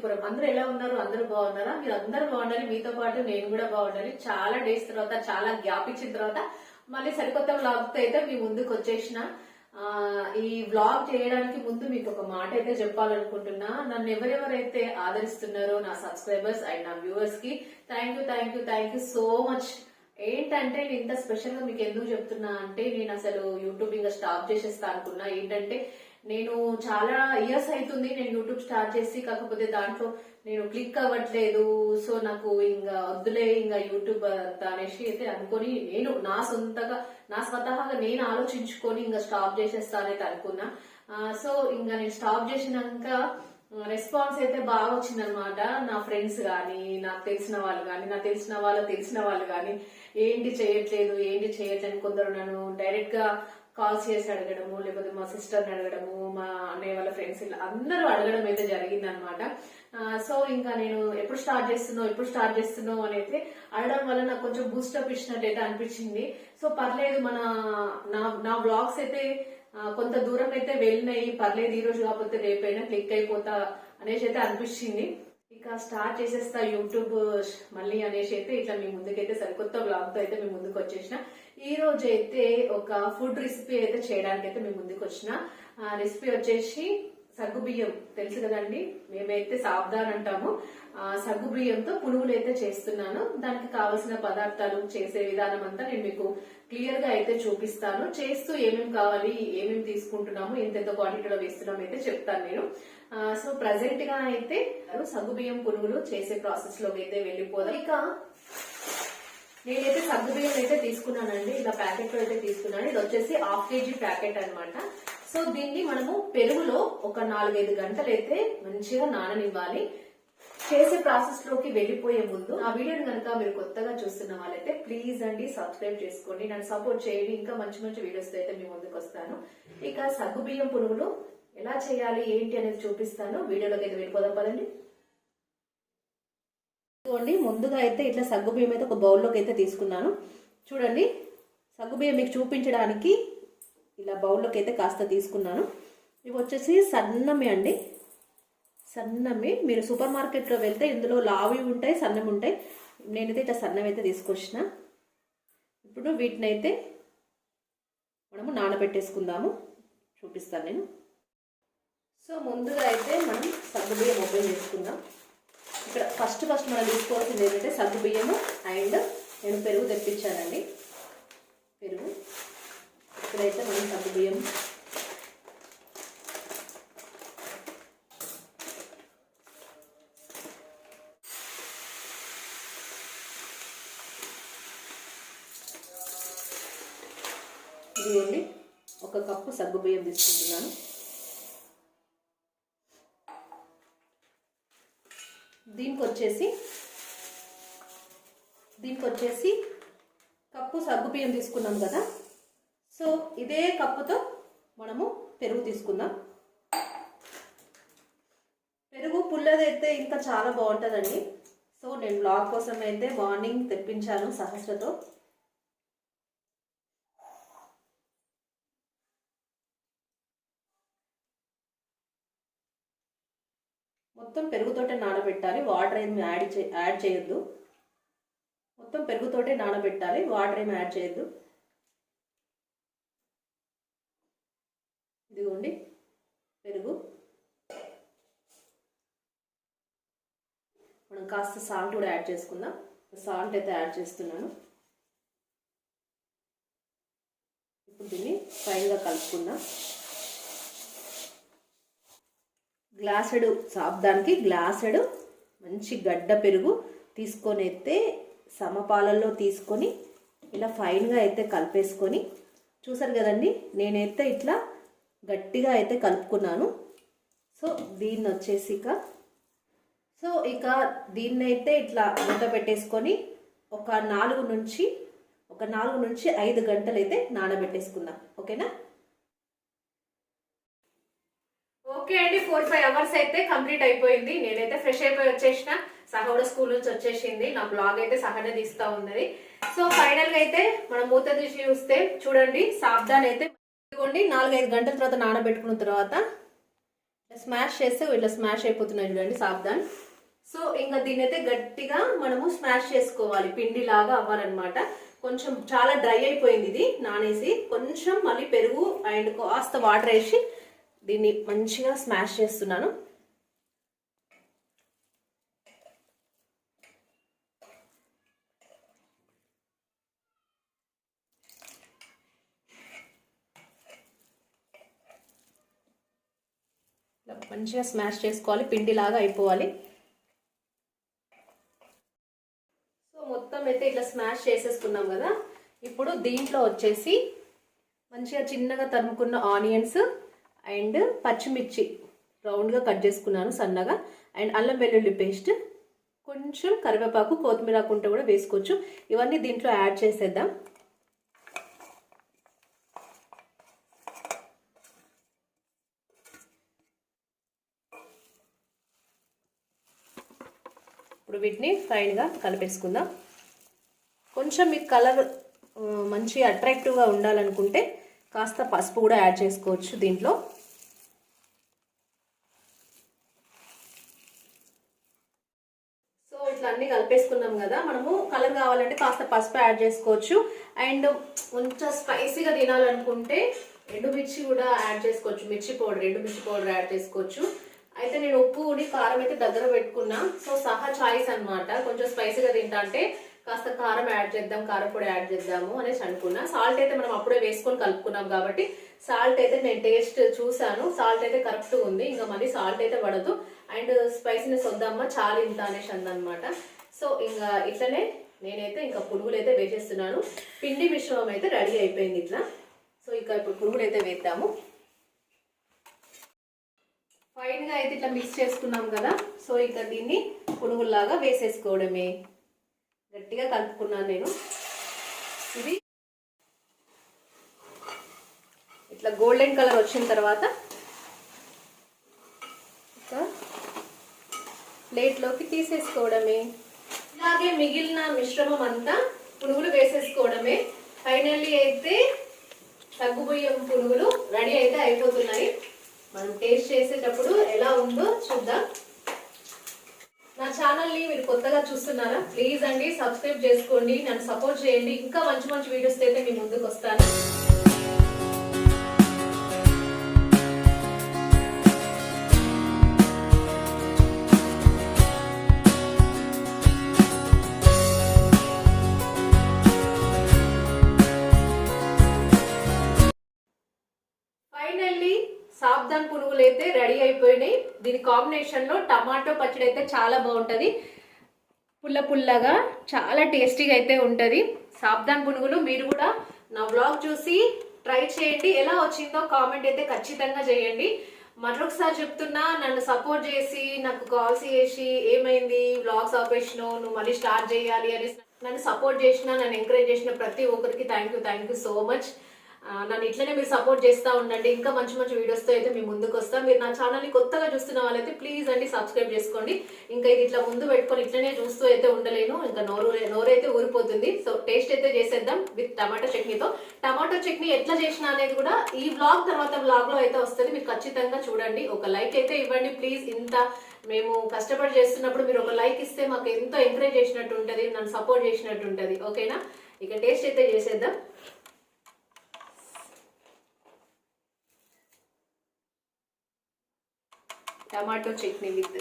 సిద్ధిపురం అందరూ ఎలా ఉన్నారు? అందరూ బాగున్నారా? మీరు అందరూ బాగుండాలి మీతో పాటు నేను కూడా బాగుండాలి. చాలా డేస్ తర్వాత చాలా గ్యాప్ ఇచ్చిన తర్వాత మళ్ళీ సరికొత్త వ్లాగ్తో అయితే మీ ముందుకు వచ్చేసిన. ఈ వ్లాగ్ చేయడానికి ముందు మీకు ఒక మాట అయితే చెప్పాలనుకుంటున్నా. నన్ను ఎవరెవరైతే ఆదరిస్తున్నారో నా సబ్స్క్రైబర్స్ అండ్ నా వ్యూవర్స్కి thank you thank you thank you so much ఏంటంటే నేను ఇంత స్పెషల్గా మీకు ఎందుకు చెప్తున్నా అంటే నేను అసలు యూట్యూబ్ ఇంకా స్టాప్ చేసేస్తా అనుకున్నా. ఏంటంటే నేను చాలా ఇయర్స్ అవుతుంది నేను యూట్యూబ్ స్టార్ట్ చేసి కాకపోతే దాంట్లో నేను క్లిక్ అవ్వట్లేదు. సో నాకు ఇంకా వద్దులే ఇంకా యూట్యూబ్ అంతా అనేసి అయితే అనుకొని నేను నా సొంతగా నా స్వతహాగా నేను ఆలోచించుకొని ఇంకా స్టాప్ చేసేస్తానైతే అనుకున్నా. సో ఇంకా నేను స్టాప్ చేసినాక రెస్పాన్స్ అయితే బాగా వచ్చిందనమాట నా ఫ్రెండ్స్ కానీ నాకు తెలిసిన వాళ్ళు కానీ నాకు తెలిసిన వాళ్ళు తెలిసిన వాళ్ళు కానీ ఏంటి చేయట్లేదు? ఏంటి చేయట్లేదు? కొందరు నన్ను డైరెక్ట్గా కాల్స్ చేసి అడగడము లేకపోతే మా సిస్టర్ని అడగడము మా అన్నయ్య వాళ్ళ ఫ్రెండ్స్ ఇలా అందరూ అడగడం అయితే జరిగింది అనమాట సో ఇంకా నేను ఎప్పుడు స్టార్ట్ చేస్తున్నావు ఎప్పుడు స్టార్ట్ చేస్తున్నావు అని అయితే అడగడం వల్ల నాకు కొంచెం బూస్టప్ ఇచ్చినట్టయితే అనిపించింది. సో పర్లేదు మన నా నా బ్లాగ్స్ అయితే కొంత దూరం అయితే వెళ్ళినాయి. పర్లేదు ఈ రోజు కాకపోతే రేపైనా క్లిక్ అయిపోతా అనేసి అయితే అనిపించింది. ఇక స్టార్ట్ చేసేస్తా యూట్యూబ్ మళ్ళీ అనేసి అయితే ఇట్లా మీ ముందుకైతే సరికొత్త బ్లాగ్తో అయితే మీ ముందుకు వచ్చేసిన. ఈ రోజు అయితే ఒక ఫుడ్ రెసిపీ అయితే చేయడానికి అయితే మేము ముందుకు వచ్చిన. రెసిపీ వచ్చేసి సగ్గు బియ్యం. తెలుసు కదండి? మేమైతే సాబ్దాన్ అంటాము. ఆ సగ్గు బియ్యంతో పునుగులు అయితే చేస్తున్నాను. దానికి కావలసిన పదార్థాలు చేసే విధానం అంతా నేను మీకు క్లియర్గా అయితే చూపిస్తాను. చేస్తూ ఏమేమి కావాలి ఏమేమి తీసుకుంటున్నాము ఎంతెంత క్వాంటిటీలో వేస్తున్నాము అయితే చెప్తాను నేను. సో ప్రజెంట్గా అయితే సగ్గు బియ్యం పునుగులు చేసే ప్రాసెస్లోకి అయితే వెళ్ళిపోదాం. ఇక నేనైతే సగ్గు బియ్యం అయితే తీసుకున్నానండి. ఇలా ప్యాకెట్లో అయితే తీసుకున్నాను. ఇది వచ్చేసి హాఫ్ కేజీ ప్యాకెట్ అన్నమాట. సో దీన్ని మనము పెరుగులో ఒక నాలుగైదు గంటలు అయితే మంచిగా నాననివ్వాలి. చేసే ప్రాసెస్లోకి వెళ్ళిపోయే ముందు ఆ వీడియోని కనుక మీరు కొత్తగా చూస్తున్న వాళ్ళైతే ప్లీజ్ అండి సబ్స్క్రైబ్ చేసుకోండి. నన్ను సపోర్ట్ చేయండి. ఇంకా మంచి మంచి వీడియోస్ అయితే మీ ముందుకు వస్తాను. ఇక సగ్గుబియ్యం పురుగులు పునుగులు ఎలా చేయాలి ఏంటి అనేది చూపిస్తాను. వీడియోలోకి అయితే వెళ్ళిపోదాం పదండి. చూడండి ముందుగా అయితే ఇట్లా సగ్గు బియ్యం అయితే ఒక బౌల్లోకి అయితే తీసుకున్నాను. చూడండి సగ్గు బియ్యం మీకు చూపించడానికి ఇలా బౌల్లోకి అయితే కాస్త తీసుకున్నాను. ఇవి వచ్చేసి సన్నమి అండి. సన్నమి. మీరు సూపర్ మార్కెట్లో వెళ్తే ఇందులో లావి ఉంటాయి సన్నమి ఉంటాయి. నేనైతే ఇట్లా సన్నవి అయితే తీసుకొచ్చిన. ఇప్పుడు వీటిని అయితే మనము నానబెట్టేసుకుందాము. చూపిస్తాను నేను. సో ముందుగా అయితే మనం సగ్గు బియ్యం ఓపెన్ చేసుకుందాం. ఇక్కడ ఫస్ట్ ఫస్ట్ మనం తీసుకోవాల్సింది ఏంటంటే సగ్గు బియ్యము అండ్ నేను పెరుగు తెప్పించానండి. పెరుగు. ఇక్కడైతే మనం సగ్గు బియ్యం. ఇదిగోండి ఒక కప్పు సగ్గు బియ్యం తీసుకుంటున్నాను. దీనికి వచ్చేసి దీనికి వచ్చేసి కప్పు సగ్గు బియ్యం తీసుకున్నాం కదా. సో ఇదే కప్పుతో మనము పెరుగు తీసుకుందాం. పెరుగు పుల్లదైతే ఇంకా చాలా బాగుంటుందండి. సో నేను బ్లాగ్ కోసం అయితే మార్నింగ్ తెప్పించాను సహస్రతో. మొత్తం పెరుగుతోటే నానబెట్టాలి. వాటర్ ఏమి యాడ్ చే యాడ్ చేయొద్దు. మొత్తం పెరుగుతోటే నానబెట్టాలి. వాటర్ ఏమి యాడ్ చేయొద్దు. ఇదిగోండి. పెరుగు. మనం కాస్త సాల్ట్ కూడా యాడ్ చేసుకుందాం. సాల్ట్ అయితే యాడ్ చేస్తున్నాను. ఇప్పుడు దీన్ని ఫైన్గా కలుపుకుందాం. గ్లాసెడు సాబ్దానికి గ్లాసెడు మంచి గడ్డ పెరుగు తీసుకొని అయితే సమపాలల్లో తీసుకొని ఇలా ఫైన్గా అయితే కలిపేసుకొని చూసారు కదండి నేనైతే ఇట్లా గట్టిగా అయితే కలుపుకున్నాను. సో దీన్ని వచ్చేసి ఇక సో ఇక దీన్ని అయితే ఇట్లా మూత పెట్టేసుకొని ఒక నాలుగు నుంచి ఒక నాలుగు నుంచి ఐదు గంటలు అయితే నానబెట్టేసుకుందాం. ఓకేనా? ఓకే అండి ఫోర్ ఫైవ్ అవర్స్ అయితే కంప్లీట్ అయిపోయింది. నేనైతే ఫ్రెష్ అయిపోయి వచ్చేసిన. సహోడ స్కూల్ నుంచి వచ్చేసింది. నా బ్లాగ్ అయితే సహనే తీస్తా ఉన్నది. సో ఫైనల్గా అయితే మనం మూత తీసి చూస్తే చూడండి సాబ్దాన్ అయితే ఇదిగోండి నాలుగైదు గంటల తర్వాత నానబెట్టుకున్న తర్వాత స్మాష్ చేస్తే ఇట్లా స్మాష్ అయిపోతున్నాయి చూడండి సాబ్దాన్. సో ఇంకా దీన్ని అయితే గట్టిగా మనము స్మాష్ చేసుకోవాలి. పిండి లాగా అవ్వాలన్నమాట. కొంచెం చాలా డ్రై అయిపోయింది ఇది. నానేసి కొంచెం మళ్ళీ పెరుగు అండ్ కాస్త వాటర్ వేసి దీన్ని మంచిగా స్మాష్ చేస్తున్నాను. మంచిగా స్మాష్ చేసుకోవాలి పిండిలాగా అయిపోవాలి. సో మొత్తం అయితే ఇట్లా స్మాష్ చేసేసుకున్నాం కదా. ఇప్పుడు దీంట్లో వచ్చేసి మంచిగా చిన్నగా తరుముకున్న ఆనియన్స్ అండ్ పచ్చిమిర్చి రౌండ్గా కట్ చేసుకున్నాను సన్నగా. అండ్ అల్లం వెల్లుల్లి పేస్ట్ కొంచెం కరివేపాకు కొత్తిమీర కుంట కూడా వేసుకోవచ్చు. ఇవన్నీ దీంట్లో యాడ్ చేసేద్దాం. ఇప్పుడు వీటిని ఫైన్గా కలిపేసుకుందాం. కొంచెం మీకు కలర్ మంచి అట్రాక్టివ్గా ఉండాలనుకుంటే కాస్త పసుపు కూడా యాడ్ చేసుకోవచ్చు దీంట్లో సో ఇట్లా అన్ని కలిపేసుకున్నాం కదా మనము కలర్ కావాలంటే కాస్త పసుపు యాడ్ చేసుకోవచ్చు. అండ్ కొంచెం స్పైసీగా తినాలనుకుంటే ఎండుమిర్చి కూడా యాడ్ చేసుకోవచ్చు. మిర్చి పౌడర్ ఎండుమిర్చి పౌడర్ యాడ్ చేసుకోవచ్చు. అయితే నేను ఉప్పు ఉడి కారం అయితే దగ్గర పెట్టుకున్నా. సో సహా చాయిస్ అన్నమాట. కొంచెం స్పైసీగా తింటా అంటే కాస్త కారం యాడ్ చేద్దాం కారం పొడి యాడ్ చేద్దాము అనేసి అనుకున్నా. సాల్ట్ అయితే మనం అప్పుడే వేసుకొని కలుపుకున్నాం కాబట్టి సాల్ట్ అయితే నేను టేస్ట్ చూసాను సాల్ట్ అయితే కరెక్ట్ ఉంది. ఇంకా మళ్ళీ సాల్ట్ అయితే పడదు. అండ్ స్పైసీనెస్ వద్దామా చాలా ఇంత అనేసి అందనమాట సో ఇంకా ఇట్లనే నేనైతే ఇంకా పునుగులు అయితే వేసేస్తున్నాను. పిండి మిశ్రమం అయితే రెడీ అయిపోయింది ఇట్లా. సో ఇక ఇప్పుడు పునుగులు అయితే వేద్దాము ఫైన్గా అయితే ఇట్లా మిక్స్ చేసుకున్నాం కదా. సో ఇక దీన్ని పునుగుల్లాగా వేసేసుకోవడమే. గట్టిగా కలుపుకున్నాను నేను. ఇది ఇట్లా గోల్డెన్ కలర్ వచ్చిన తర్వాత ఒక ప్లేట్లోకి తీసేసుకోవడమే. అలాగే మిగిలిన మిశ్రమం అంతా పునుగులు వేసేసుకోవడమే. ఫైనల్లీ అయితే సగ్గుబియ్యం పునుగులు రెడీ అయితే అయిపోతున్నాయి. మనం టేస్ట్ చేసేటప్పుడు ఎలా ఉందో చూద్దాం. నా ఛానల్ని మీరు కొత్తగా చూస్తున్నారా? ప్లీజ్ అండి సబ్స్క్రైబ్ చేసుకోండి. నన్ను సపోర్ట్ చేయండి. ఇంకా మంచి మంచి వీడియోస్ అయితే మీ ముందుకు వస్తాను. దీని కాంబినేషన్లో టమాటో పచ్చడి అయితే చాలా బాగుంటుంది. పుల్ల పుల్లగా చాలా టేస్టీగా అయితే ఉంటుంది. సాబ్దాన్ పునుగులు మీరు కూడా నా వ్లాగ్ చూసి ట్రై చేయండి. ఎలా వచ్చిందో కామెంట్ అయితే ఖచ్చితంగా చేయండి. మరొకసారి చెప్తున్నా నన్ను సపోర్ట్ చేసి నాకు కాల్స్ చేసి ఏమైంది వ్లాగ్స్ ఆపేషన్ నువ్వు మళ్ళీ స్టార్ట్ చేయాలి అని నన్ను సపోర్ట్ చేసిన నన్ను ఎంకరేజ్ చేసిన ప్రతి ఒక్కరికి thank you thank you so much నన్ను ఇట్లనే మీరు సపోర్ట్ చేస్తూ ఉండండి. ఇంకా మంచి మంచి వీడియోస్తో అయితే మీ ముందుకు వస్తాం. మీరు నా ఛానల్ని కొత్తగా చూస్తున్న వాళ్ళైతే ప్లీజ్ అండి సబ్స్క్రైబ్ చేసుకోండి. ఇంకా ఇది ఇట్లా ముందు పెట్టుకొని ఇట్లనే చూస్తూ అయితే ఉండలేను. ఇంకా నోరు నోరైతే ఊరిపోతుంది. సో టేస్ట్ అయితే చేసేద్దాం విత్ టమాటో చట్నీతో టమాటో చట్నీ ఎట్లా చేసిన అనేది కూడా ఈ వ్లాగ్ తర్వాత బ్లాగ్లో అయితే వస్తుంది. మీరు ఖచ్చితంగా చూడండి. ఒక లైక్ అయితే ఇవ్వండి ప్లీజ్ ఇంత మేము కష్టపడి చేస్తున్నప్పుడు మీరు ఒక లైక్ ఇస్తే మాకు ఎంతో ఎంకరేజ్ చేసినట్టు ఉంటుంది. నన్ను సపోర్ట్ చేసినట్టు ఉంటుంది. ఓకేనా ఇక టేస్ట్ అయితే చేసేద్దాం. టమాటో చట్నీ విత్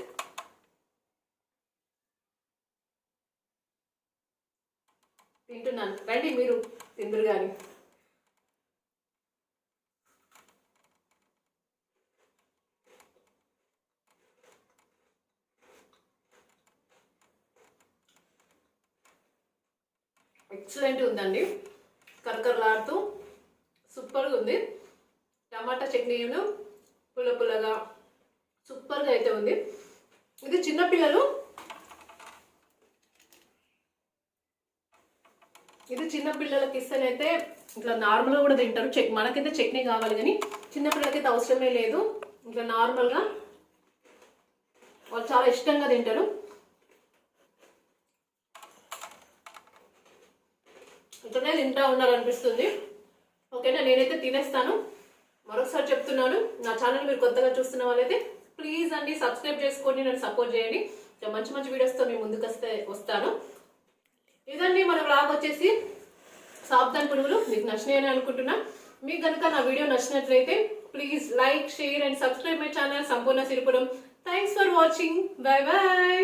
తింటున్నాను. రండి మీరు తిందరు కానీ ఎక్సలెంట్ ఉందండి. కరకరలాడుతూ సూపర్గా ఉంది. టమాటా చట్నీను పుల్ల పుల్లగా సూపర్గా అయితే ఉంది. ఇది చిన్నపిల్లలు ఇది చిన్నపిల్లలకి ఇస్తే ఇస్తేనైతే ఇట్లా నార్మల్గా కూడా తింటారు. చెక్ మనకైతే చట్నీ కావాలి కానీ చిన్న పిల్లలకైతే అవసరమే లేదు. ఇట్లా నార్మల్గా వాళ్ళు చాలా ఇష్టంగా తింటారు. ఇట్లనే తింటా ఉండాలనిపిస్తుంది ఓకేనా? నేనైతే తినేస్తాను. మరొకసారి చెప్తున్నాను. నా ఛానల్ మీరు కొత్తగా చూస్తున్న వాళ్ళైతే ప్లీజ్ అండి సబ్స్క్రైబ్ చేసుకోండి నన్ను సపోర్ట్ చేయండి. మంచి మంచి వీడియోస్తో మేము ముందుకు వస్తే వస్తాను. ఇదండి మన బ్లాగ్ వచ్చేసి సాబ్దాన్ పురుగులు మీకు నచ్చినాయని అనుకుంటున్నా. మీకు కనుక నా వీడియో నచ్చినట్లయితే please like share and subscribe my channel. Sampoorna Siripuram. Thanks for watching bye bye